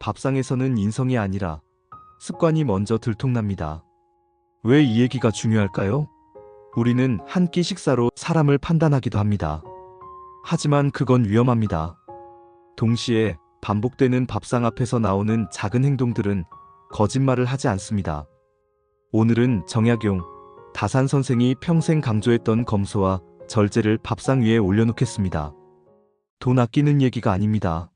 밥상에서는 인성이 아니라 습관이 먼저 들통납니다. 왜 이 얘기가 중요할까요? 우리는 한 끼 식사로 사람을 판단하기도 합니다. 하지만 그건 위험합니다. 동시에 반복되는 밥상 앞에서 나오는 작은 행동들은 거짓말을 하지 않습니다. 오늘은 정약용, 다산 선생이 평생 강조했던 검소와 절제를 밥상 위에 올려놓겠습니다. 돈 아끼는 얘기가 아닙니다.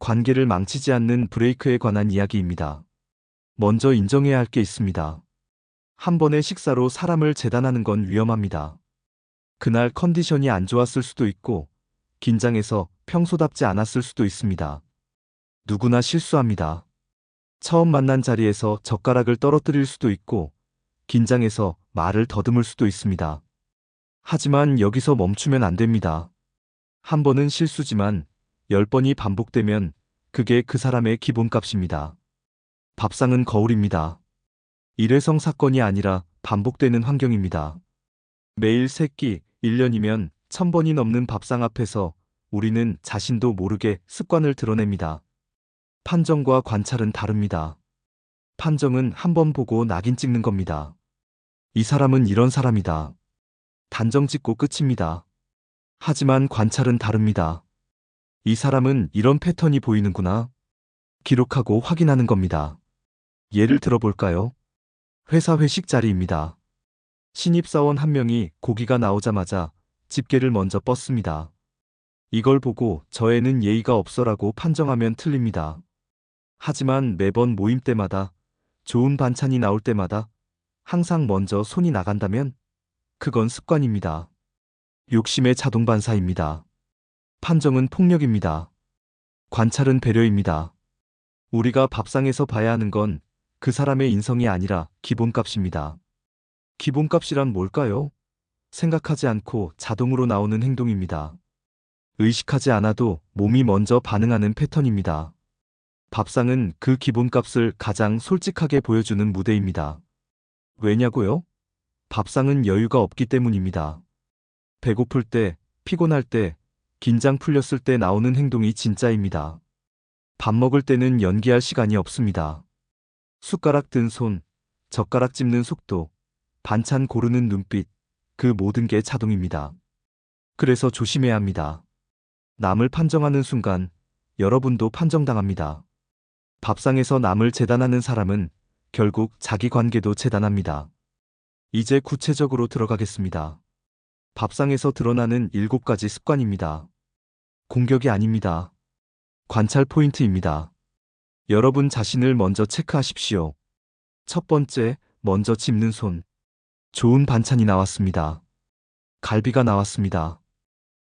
관계를 망치지 않는 브레이크에 관한 이야기입니다. 먼저 인정해야 할 게 있습니다. 한 번의 식사로 사람을 재단하는 건 위험합니다. 그날 컨디션이 안 좋았을 수도 있고, 긴장해서 평소답지 않았을 수도 있습니다. 누구나 실수합니다. 처음 만난 자리에서 젓가락을 떨어뜨릴 수도 있고, 긴장해서 말을 더듬을 수도 있습니다. 하지만 여기서 멈추면 안 됩니다. 한 번은 실수지만 열 번이 반복되면 그게 그 사람의 기본값입니다. 밥상은 거울입니다. 일회성 사건이 아니라 반복되는 환경입니다. 매일 세끼 1년이면 천 번이 넘는 밥상 앞에서 우리는 자신도 모르게 습관을 드러냅니다. 판정과 관찰은 다릅니다. 판정은 한 번 보고 낙인 찍는 겁니다. 이 사람은 이런 사람이다. 단정 짓고 끝입니다. 하지만 관찰은 다릅니다. 이 사람은 이런 패턴이 보이는구나. 기록하고 확인하는 겁니다. 예를 들어볼까요? 회사 회식 자리입니다. 신입사원 한 명이 고기가 나오자마자 집게를 먼저 뻗습니다. 이걸 보고 저애는 예의가 없어라고 판정하면 틀립니다. 하지만 매번 모임 때마다 좋은 반찬이 나올 때마다 항상 먼저 손이 나간다면 그건 습관입니다. 욕심의 자동 반사입니다. 판정은 폭력입니다. 관찰은 배려입니다. 우리가 밥상에서 봐야 하는 건 그 사람의 인성이 아니라 기본값입니다. 기본값이란 뭘까요? 생각하지 않고 자동으로 나오는 행동입니다. 의식하지 않아도 몸이 먼저 반응하는 패턴입니다. 밥상은 그 기본값을 가장 솔직하게 보여주는 무대입니다. 왜냐고요? 밥상은 여유가 없기 때문입니다. 배고플 때, 피곤할 때, 긴장 풀렸을 때 나오는 행동이 진짜입니다. 밥 먹을 때는 연기할 시간이 없습니다. 숟가락 든 손, 젓가락 찝는 속도, 반찬 고르는 눈빛, 그 모든 게 자동입니다. 그래서 조심해야 합니다. 남을 판정하는 순간 여러분도 판정당합니다. 밥상에서 남을 재단하는 사람은 결국 자기 관계도 재단합니다. 이제 구체적으로 들어가겠습니다. 밥상에서 드러나는 일곱 가지 습관입니다. 공격이 아닙니다. 관찰 포인트입니다. 여러분 자신을 먼저 체크하십시오. 첫 번째, 먼저 짚는 손. 좋은 반찬이 나왔습니다. 갈비가 나왔습니다.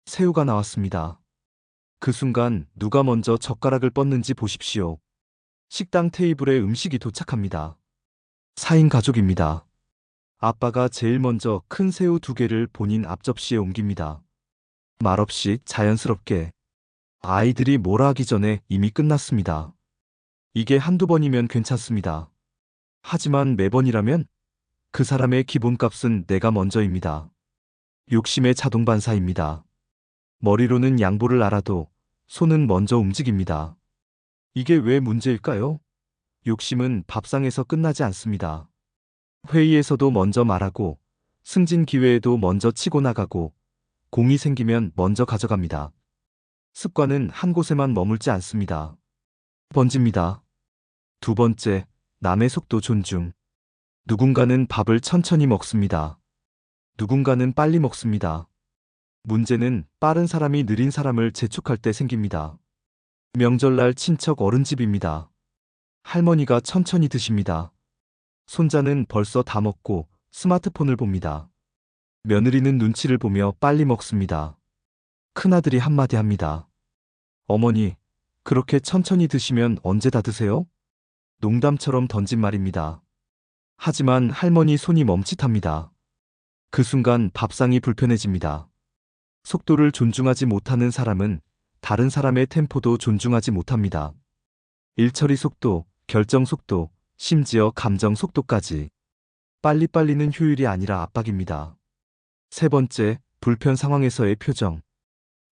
새우가 나왔습니다. 그 순간 누가 먼저 젓가락을 뻗는지 보십시오. 식당 테이블에 음식이 도착합니다. 4인 가족입니다. 아빠가 제일 먼저 큰 새우 두 개를 본인 앞접시에 옮깁니다. 말없이 자연스럽게 아이들이 뭐라 하기 전에 이미 끝났습니다. 이게 한두 번이면 괜찮습니다. 하지만 매번이라면 그 사람의 기본값은 내가 먼저입니다. 욕심의 자동 반사입니다. 머리로는 양보를 알아도 손은 먼저 움직입니다. 이게 왜 문제일까요? 욕심은 밥상에서 끝나지 않습니다. 회의에서도 먼저 말하고 승진 기회에도 먼저 치고 나가고 공이 생기면 먼저 가져갑니다. 습관은 한 곳에만 머물지 않습니다. 번집니다. 두 번째, 남의 속도 존중. 누군가는 밥을 천천히 먹습니다. 누군가는 빨리 먹습니다. 문제는 빠른 사람이 느린 사람을 재촉할 때 생깁니다. 명절날 친척 어른 집입니다. 할머니가 천천히 드십니다. 손자는 벌써 다 먹고 스마트폰을 봅니다. 며느리는 눈치를 보며 빨리 먹습니다. 큰아들이 한마디 합니다. 어머니, 그렇게 천천히 드시면 언제 다 드세요? 농담처럼 던진 말입니다. 하지만 할머니 손이 멈칫합니다. 그 순간 밥상이 불편해집니다. 속도를 존중하지 못하는 사람은 다른 사람의 템포도 존중하지 못합니다. 일처리 속도, 결정 속도, 심지어 감정 속도까지. 빨리빨리는 효율이 아니라 압박입니다. 세 번째, 불편 상황에서의 표정.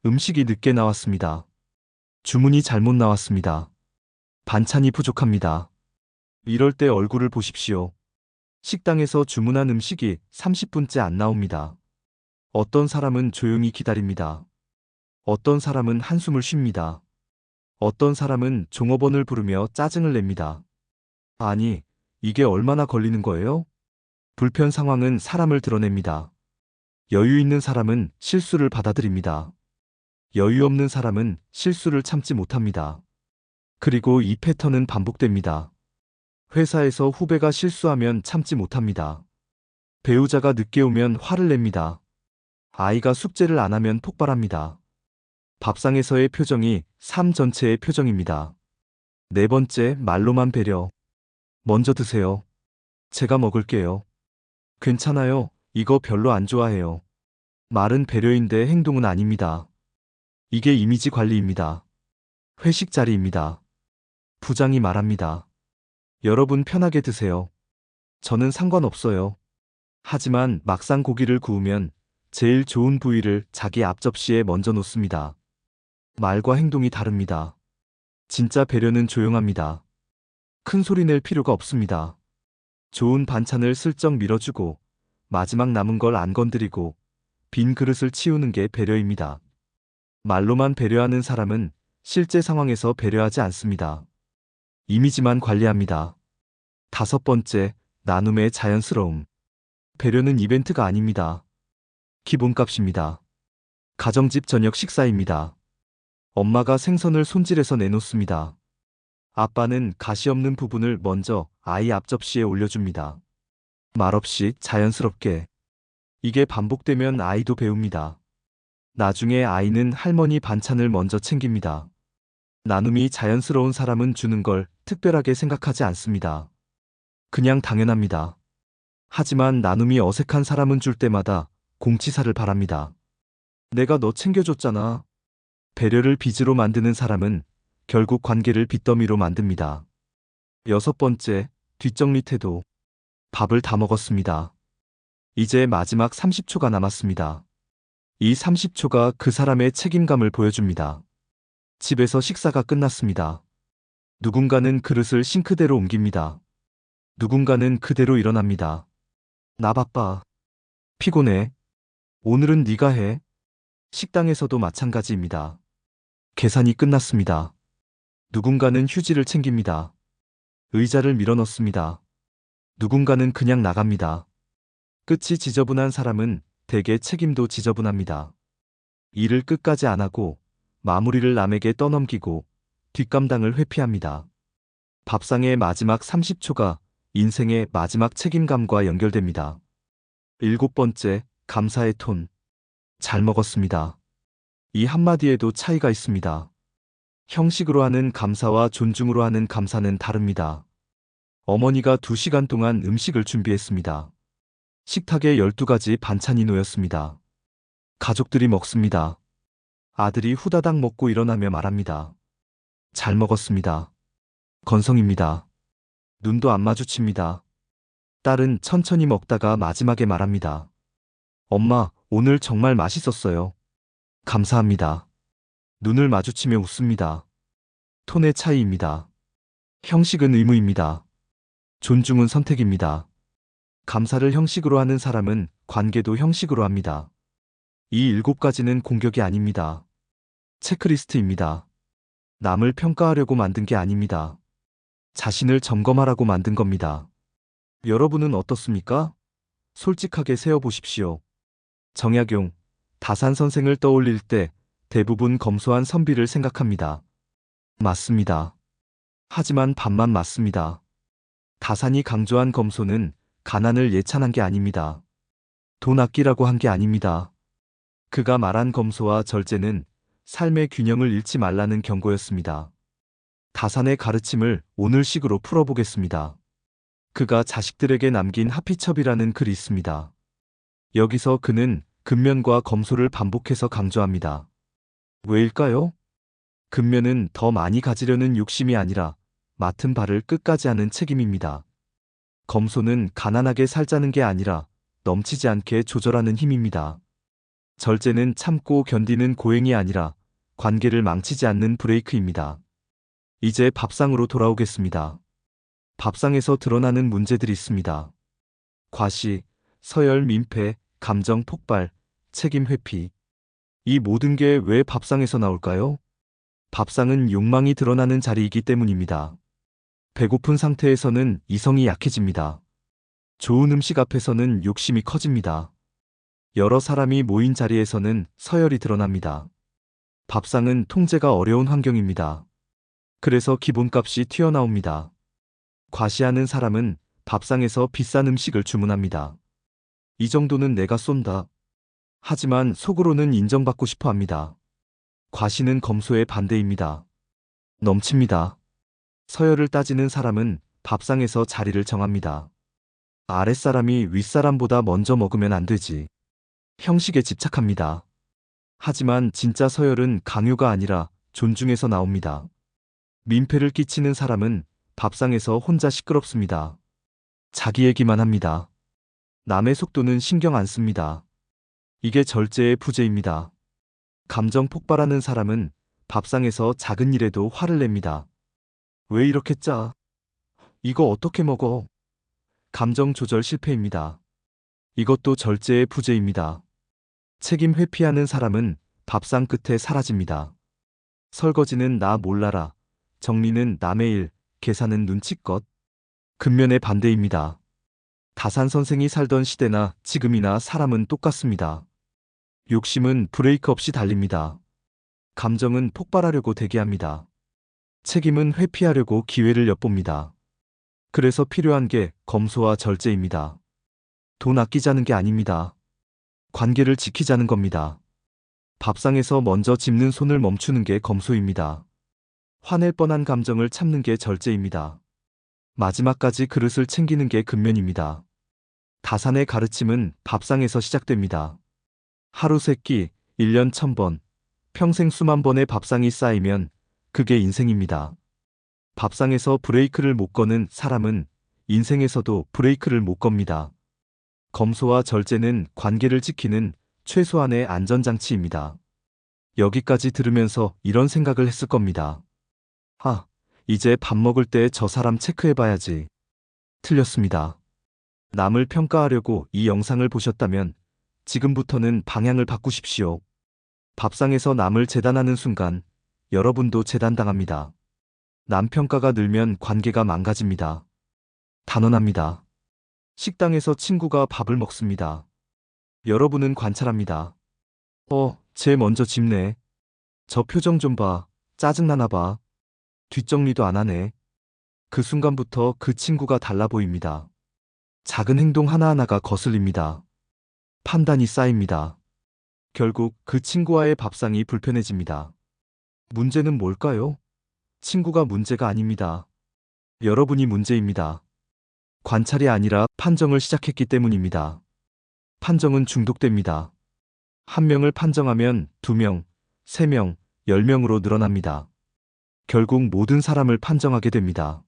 음식이 늦게 나왔습니다. 주문이 잘못 나왔습니다. 반찬이 부족합니다. 이럴 때 얼굴을 보십시오. 식당에서 주문한 음식이 30분째 안 나옵니다. 어떤 사람은 조용히 기다립니다. 어떤 사람은 한숨을 쉽니다. 어떤 사람은 종업원을 부르며 짜증을 냅니다. 아니, 이게 얼마나 걸리는 거예요? 불편 상황은 사람을 드러냅니다. 여유 있는 사람은 실수를 받아들입니다. 여유 없는 사람은 실수를 참지 못합니다. 그리고 이 패턴은 반복됩니다. 회사에서 후배가 실수하면 참지 못합니다. 배우자가 늦게 오면 화를 냅니다. 아이가 숙제를 안 하면 폭발합니다. 밥상에서의 표정이 삶 전체의 표정입니다. 네 번째, 말로만 배려. 먼저 드세요. 제가 먹을게요. 괜찮아요. 이거 별로 안 좋아해요. 말은 배려인데 행동은 아닙니다. 이게 이미지 관리입니다. 회식 자리입니다. 부장이 말합니다. 여러분 편하게 드세요. 저는 상관없어요. 하지만 막상 고기를 구우면 제일 좋은 부위를 자기 앞접시에 먼저 놓습니다. 말과 행동이 다릅니다. 진짜 배려는 조용합니다. 큰 소리 낼 필요가 없습니다. 좋은 반찬을 슬쩍 밀어주고 마지막 남은 걸 안 건드리고 빈 그릇을 치우는 게 배려입니다. 말로만 배려하는 사람은 실제 상황에서 배려하지 않습니다. 이미지만 관리합니다. 다섯 번째, 나눔의 자연스러움. 배려는 이벤트가 아닙니다. 기본값입니다. 가정집 저녁 식사입니다. 엄마가 생선을 손질해서 내놓습니다. 아빠는 가시 없는 부분을 먼저 아이 앞접시에 올려줍니다. 말없이 자연스럽게. 이게 반복되면 아이도 배웁니다. 나중에 아이는 할머니 반찬을 먼저 챙깁니다. 나눔이 자연스러운 사람은 주는 걸 특별하게 생각하지 않습니다. 그냥 당연합니다. 하지만 나눔이 어색한 사람은 줄 때마다 공치사를 바랍니다. 내가 너 챙겨줬잖아. 배려를 빚으로 만드는 사람은 결국 관계를 빚더미로 만듭니다. 여섯 번째, 뒷정리 태도. 밥을 다 먹었습니다. 이제 마지막 30초가 남았습니다. 이 30초가 그 사람의 책임감을 보여줍니다. 집에서 식사가 끝났습니다. 누군가는 그릇을 싱크대로 옮깁니다. 누군가는 그대로 일어납니다. 나 바빠. 피곤해. 오늘은 네가 해. 식당에서도 마찬가지입니다. 계산이 끝났습니다. 누군가는 휴지를 챙깁니다. 의자를 밀어넣습니다. 누군가는 그냥 나갑니다. 끝이 지저분한 사람은 대개 책임도 지저분합니다. 일을 끝까지 안 하고 마무리를 남에게 떠넘기고 뒷감당을 회피합니다. 밥상의 마지막 30초가 인생의 마지막 책임감과 연결됩니다. 일곱 번째, 감사의 톤. 잘 먹었습니다. 이 한마디에도 차이가 있습니다. 형식으로 하는 감사와 존중으로 하는 감사는 다릅니다. 어머니가 2시간 동안 음식을 준비했습니다. 식탁에 12가지 반찬이 놓였습니다. 가족들이 먹습니다. 아들이 후다닥 먹고 일어나며 말합니다. 잘 먹었습니다. 건성입니다. 눈도 안 마주칩니다. 딸은 천천히 먹다가 마지막에 말합니다. 엄마, 오늘 정말 맛있었어요. 감사합니다. 눈을 마주치며 웃습니다. 톤의 차이입니다. 형식은 의무입니다. 존중은 선택입니다. 감사를 형식으로 하는 사람은 관계도 형식으로 합니다. 이 일곱 가지는 공격이 아닙니다. 체크리스트입니다. 남을 평가하려고 만든 게 아닙니다. 자신을 점검하라고 만든 겁니다. 여러분은 어떻습니까? 솔직하게 세어보십시오. 정약용, 다산 선생을 떠올릴 때 대부분 검소한 선비를 생각합니다. 맞습니다. 하지만 반만 맞습니다. 다산이 강조한 검소는 가난을 예찬한 게 아닙니다. 돈 아끼라고 한 게 아닙니다. 그가 말한 검소와 절제는 삶의 균형을 잃지 말라는 경고였습니다. 다산의 가르침을 오늘식으로 풀어보겠습니다. 그가 자식들에게 남긴 하피첩이라는 글이 있습니다. 여기서 그는 근면과 검소를 반복해서 강조합니다. 왜일까요? 근면은 더 많이 가지려는 욕심이 아니라 맡은 바를 끝까지 하는 책임입니다. 검소는 가난하게 살자는 게 아니라 넘치지 않게 조절하는 힘입니다. 절제는 참고 견디는 고행이 아니라 관계를 망치지 않는 브레이크입니다. 이제 밥상으로 돌아오겠습니다. 밥상에서 드러나는 문제들이 있습니다. 과시, 서열 민폐, 감정 폭발, 책임 회피. 이 모든 게 왜 밥상에서 나올까요? 밥상은 욕망이 드러나는 자리이기 때문입니다. 배고픈 상태에서는 이성이 약해집니다. 좋은 음식 앞에서는 욕심이 커집니다. 여러 사람이 모인 자리에서는 서열이 드러납니다. 밥상은 통제가 어려운 환경입니다. 그래서 기본값이 튀어나옵니다. 과시하는 사람은 밥상에서 비싼 음식을 주문합니다. 이 정도는 내가 쏜다. 하지만 속으로는 인정받고 싶어 합니다. 과시는 검소의 반대입니다. 넘칩니다. 서열을 따지는 사람은 밥상에서 자리를 정합니다. 아랫사람이 윗사람보다 먼저 먹으면 안 되지. 형식에 집착합니다. 하지만 진짜 서열은 강요가 아니라 존중에서 나옵니다. 민폐를 끼치는 사람은 밥상에서 혼자 시끄럽습니다. 자기 얘기만 합니다. 남의 속도는 신경 안 씁니다. 이게 절제의 부재입니다. 감정 폭발하는 사람은 밥상에서 작은 일에도 화를 냅니다. 왜 이렇게 짜? 이거 어떻게 먹어? 감정 조절 실패입니다. 이것도 절제의 부재입니다. 책임 회피하는 사람은 밥상 끝에 사라집니다. 설거지는 나 몰라라. 정리는 남의 일, 계산은 눈치껏. 근면의 반대입니다. 다산 선생이 살던 시대나 지금이나 사람은 똑같습니다. 욕심은 브레이크 없이 달립니다. 감정은 폭발하려고 대기합니다. 책임은 회피하려고 기회를 엿봅니다. 그래서 필요한 게 검소와 절제입니다. 돈 아끼자는 게 아닙니다. 관계를 지키자는 겁니다. 밥상에서 먼저 짚는 손을 멈추는 게 검소입니다. 화낼 뻔한 감정을 참는 게 절제입니다. 마지막까지 그릇을 챙기는 게 근면입니다. 다산의 가르침은 밥상에서 시작됩니다. 하루 세끼, 1년 천번, 평생 수만 번의 밥상이 쌓이면 그게 인생입니다. 밥상에서 브레이크를 못 거는 사람은 인생에서도 브레이크를 못 겁니다. 검소와 절제는 관계를 지키는 최소한의 안전장치입니다. 여기까지 들으면서 이런 생각을 했을 겁니다. 아, 이제 밥 먹을 때 저 사람 체크해봐야지. 틀렸습니다. 남을 평가하려고 이 영상을 보셨다면 지금부터는 방향을 바꾸십시오. 밥상에서 남을 재단하는 순간 여러분도 재단당합니다. 남 평가가 늘면 관계가 망가집니다. 단언합니다. 식당에서 친구가 밥을 먹습니다. 여러분은 관찰합니다. 어, 쟤 먼저 집네. 저 표정 좀 봐. 짜증나나 봐. 뒷정리도 안 하네. 그 순간부터 그 친구가 달라 보입니다. 작은 행동 하나하나가 거슬립니다. 판단이 쌓입니다. 결국 그 친구와의 밥상이 불편해집니다. 문제는 뭘까요? 친구가 문제가 아닙니다. 여러분이 문제입니다. 관찰이 아니라 판정을 시작했기 때문입니다. 판정은 중독됩니다. 한 명을 판정하면 두 명, 세 명, 열 명으로 늘어납니다. 결국 모든 사람을 판정하게 됩니다.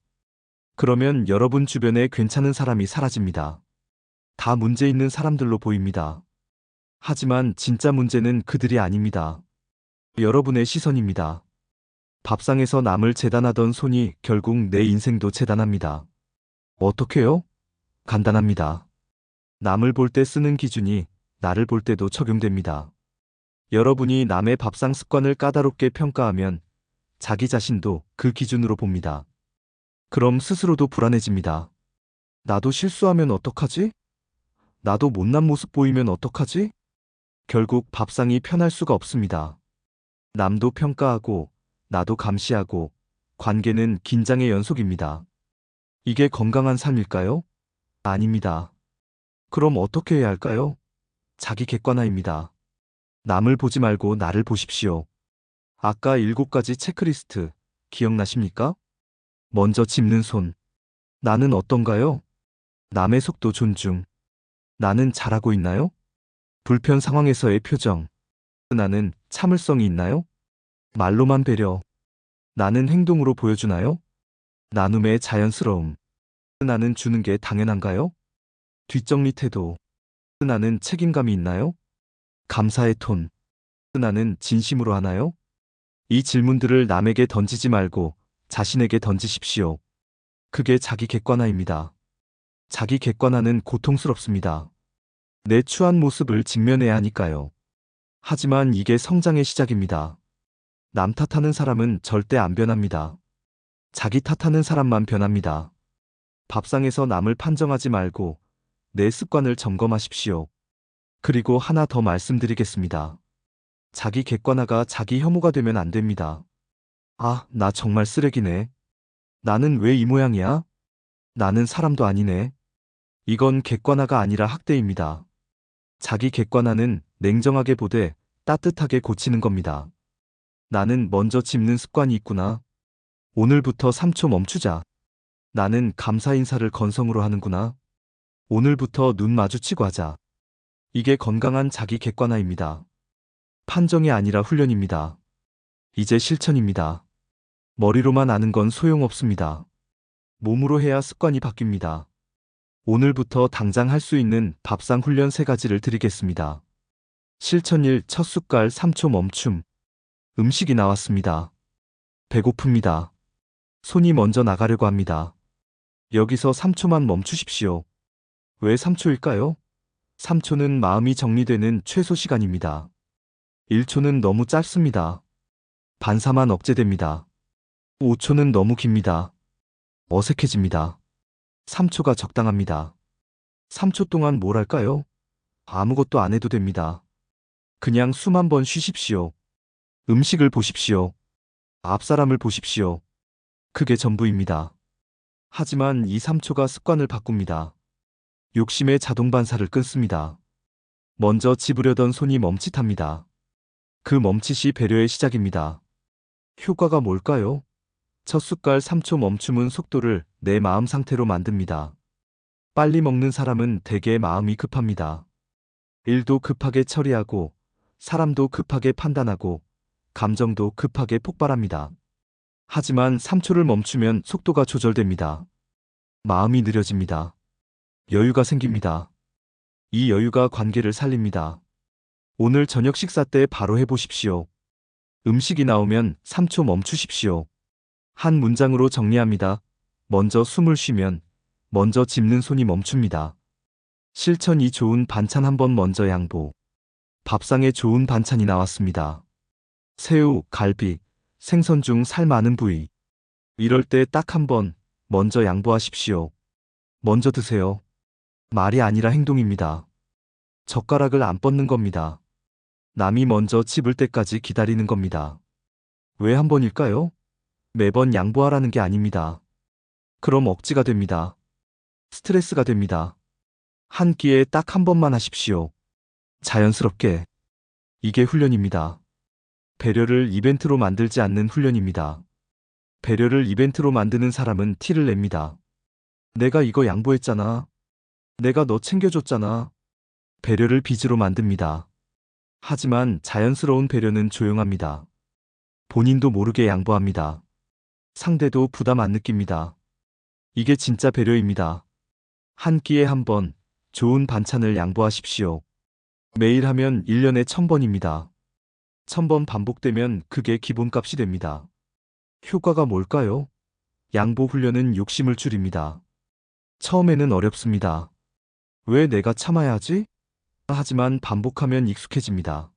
그러면 여러분 주변에 괜찮은 사람이 사라집니다. 다 문제 있는 사람들로 보입니다. 하지만 진짜 문제는 그들이 아닙니다. 여러분의 시선입니다. 밥상에서 남을 재단하던 손이 결국 내 인생도 재단합니다. 어떻게요? 간단합니다. 남을 볼 때 쓰는 기준이 나를 볼 때도 적용됩니다. 여러분이 남의 밥상 습관을 까다롭게 평가하면 자기 자신도 그 기준으로 봅니다. 그럼 스스로도 불안해집니다. 나도 실수하면 어떡하지? 나도 못난 모습 보이면 어떡하지? 결국 밥상이 편할 수가 없습니다. 남도 평가하고, 나도 감시하고, 관계는 긴장의 연속입니다. 이게 건강한 삶일까요? 아닙니다. 그럼 어떻게 해야 할까요? 자기 객관화입니다. 남을 보지 말고 나를 보십시오. 아까 일곱 가지 체크리스트 기억나십니까? 먼저 짚는 손. 나는 어떤가요? 남의 속도 존중. 나는 잘하고 있나요? 불편 상황에서의 표정. 나는 참을성이 있나요? 말로만 배려. 나는 행동으로 보여주나요? 나눔의 자연스러움. 나는 주는 게 당연한가요? 뒷정리 태도. 나는 책임감이 있나요? 감사의 톤. 나는 진심으로 하나요? 이 질문들을 남에게 던지지 말고 자신에게 던지십시오. 그게 자기 객관화입니다. 자기 객관화는 고통스럽습니다. 내 추한 모습을 직면해야 하니까요. 하지만 이게 성장의 시작입니다. 남 탓하는 사람은 절대 안 변합니다. 자기 탓하는 사람만 변합니다. 밥상에서 남을 판정하지 말고 내 습관을 점검하십시오. 그리고 하나 더 말씀드리겠습니다. 자기 객관화가 자기 혐오가 되면 안 됩니다. 아, 나 정말 쓰레기네. 나는 왜 이 모양이야? 나는 사람도 아니네. 이건 객관화가 아니라 학대입니다. 자기 객관화는 냉정하게 보되 따뜻하게 고치는 겁니다. 나는 먼저 짚는 습관이 있구나. 오늘부터 3초 멈추자. 나는 감사 인사를 건성으로 하는구나. 오늘부터 눈 마주치고 하자. 이게 건강한 자기 객관화입니다. 판정이 아니라 훈련입니다. 이제 실천입니다. 머리로만 아는 건 소용없습니다. 몸으로 해야 습관이 바뀝니다. 오늘부터 당장 할 수 있는 밥상 훈련 세 가지를 드리겠습니다. 실천 1. 첫 숟갈 3초 멈춤. 음식이 나왔습니다. 배고픕니다. 손이 먼저 나가려고 합니다. 여기서 3초만 멈추십시오. 왜 3초일까요? 3초는 마음이 정리되는 최소 시간입니다. 1초는 너무 짧습니다. 반사만 억제됩니다. 5초는 너무 깁니다. 어색해집니다. 3초가 적당합니다. 3초 동안 뭘 할까요? 아무것도 안 해도 됩니다. 그냥 숨 한 번 쉬십시오. 음식을 보십시오. 앞 사람을 보십시오. 그게 전부입니다. 하지만 이 3초가 습관을 바꿉니다. 욕심의 자동 반사를 끊습니다. 먼저 집으려던 손이 멈칫합니다. 그 멈칫이 배려의 시작입니다. 효과가 뭘까요? 첫 숟갈 3초 멈춤은 속도를 내 마음 상태로 만듭니다. 빨리 먹는 사람은 대개 마음이 급합니다. 일도 급하게 처리하고, 사람도 급하게 판단하고, 감정도 급하게 폭발합니다. 하지만 3초를 멈추면 속도가 조절됩니다. 마음이 느려집니다. 여유가 생깁니다. 이 여유가 관계를 살립니다. 오늘 저녁 식사 때 바로 해보십시오. 음식이 나오면 3초 멈추십시오. 한 문장으로 정리합니다. 먼저 숨을 쉬면 먼저 짚는 손이 멈춥니다. 실천이 좋은 반찬 한번 먼저 양보. 밥상에 좋은 반찬이 나왔습니다. 새우, 갈비, 생선 중 살 많은 부위. 이럴 때 딱 한 번 먼저 양보하십시오. 먼저 드세요. 말이 아니라 행동입니다. 젓가락을 안 뻗는 겁니다. 남이 먼저 집을 때까지 기다리는 겁니다. 왜 한 번일까요? 매번 양보하라는 게 아닙니다. 그럼 억지가 됩니다. 스트레스가 됩니다. 한 끼에 딱 한 번만 하십시오. 자연스럽게. 이게 훈련입니다. 배려를 이벤트로 만들지 않는 훈련입니다. 배려를 이벤트로 만드는 사람은 티를 냅니다. 내가 이거 양보했잖아. 내가 너 챙겨줬잖아. 배려를 빚으로 만듭니다. 하지만 자연스러운 배려는 조용합니다. 본인도 모르게 양보합니다. 상대도 부담 안 느낍니다. 이게 진짜 배려입니다. 한 끼에 한 번 좋은 반찬을 양보하십시오. 매일 하면 1년에 1000번입니다. 1000번 반복되면 그게 기본값이 됩니다. 효과가 뭘까요? 양보 훈련은 욕심을 줄입니다. 처음에는 어렵습니다. 왜 내가 참아야 하지? 하지만 반복하면 익숙해집니다.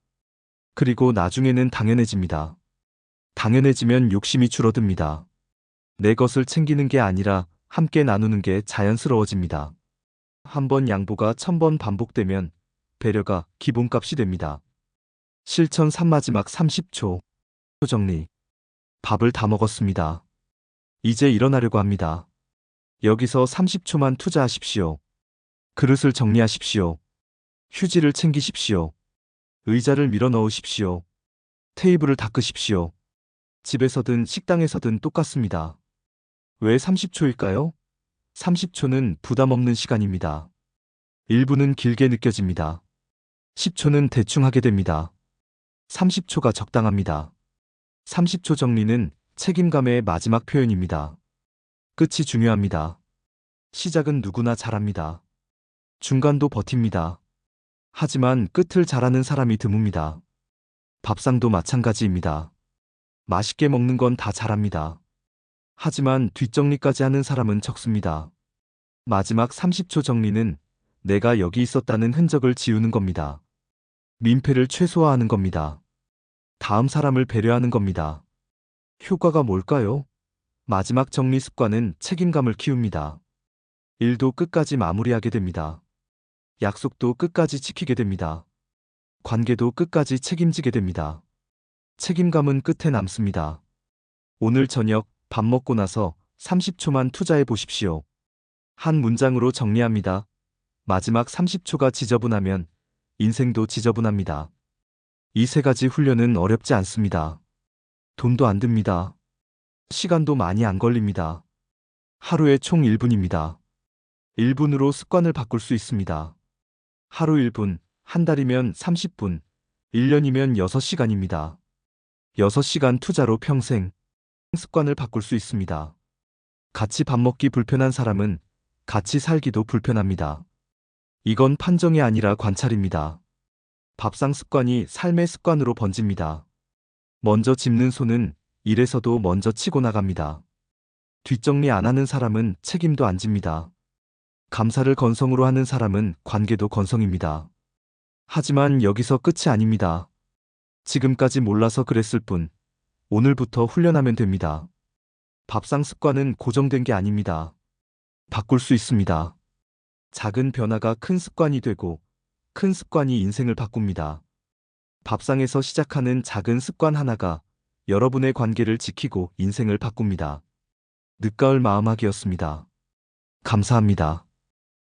그리고 나중에는 당연해집니다. 당연해지면 욕심이 줄어듭니다. 내 것을 챙기는 게 아니라 함께 나누는 게 자연스러워집니다. 한 번 양보가 천 번 반복되면 배려가 기본값이 됩니다. 실천 3마지막 30초. 정리. 밥을 다 먹었습니다. 이제 일어나려고 합니다. 여기서 30초만 투자하십시오. 그릇을 정리하십시오. 휴지를 챙기십시오. 의자를 밀어 넣으십시오. 테이블을 닦으십시오. 집에서든 식당에서든 똑같습니다. 왜 30초일까요? 30초는 부담 없는 시간입니다. 1분은 길게 느껴집니다. 10초는 대충 하게 됩니다. 30초가 적당합니다. 30초 정리는 책임감의 마지막 표현입니다. 끝이 중요합니다. 시작은 누구나 잘합니다. 중간도 버팁니다. 하지만 끝을 잘하는 사람이 드뭅니다. 밥상도 마찬가지입니다. 맛있게 먹는 건 다 잘합니다. 하지만 뒷정리까지 하는 사람은 적습니다. 마지막 30초 정리는 내가 여기 있었다는 흔적을 지우는 겁니다. 민폐를 최소화하는 겁니다. 다음 사람을 배려하는 겁니다. 효과가 뭘까요? 마지막 정리 습관은 책임감을 키웁니다. 일도 끝까지 마무리하게 됩니다. 약속도 끝까지 지키게 됩니다. 관계도 끝까지 책임지게 됩니다. 책임감은 끝에 남습니다. 오늘 저녁 밥 먹고 나서 30초만 투자해 보십시오. 한 문장으로 정리합니다. 마지막 30초가 지저분하면 인생도 지저분합니다. 이 세 가지 훈련은 어렵지 않습니다. 돈도 안 듭니다. 시간도 많이 안 걸립니다. 하루에 총 1분입니다. 1분으로 습관을 바꿀 수 있습니다. 하루 1분, 한 달이면 30분, 1년이면 6시간입니다. 6시간 투자로 평생 습관을 바꿀 수 있습니다. 같이 밥 먹기 불편한 사람은 같이 살기도 불편합니다. 이건 판정이 아니라 관찰입니다. 밥상 습관이 삶의 습관으로 번집니다. 먼저 짚는 손은 일에서도 먼저 치고 나갑니다. 뒷정리 안 하는 사람은 책임도 안 집니다. 감사를 건성으로 하는 사람은 관계도 건성입니다. 하지만 여기서 끝이 아닙니다. 지금까지 몰라서 그랬을 뿐, 오늘부터 훈련하면 됩니다. 밥상 습관은 고정된 게 아닙니다. 바꿀 수 있습니다. 작은 변화가 큰 습관이 되고, 큰 습관이 인생을 바꿉니다. 밥상에서 시작하는 작은 습관 하나가 여러분의 관계를 지키고 인생을 바꿉니다. 늦가을 마음학이었습니다. 감사합니다.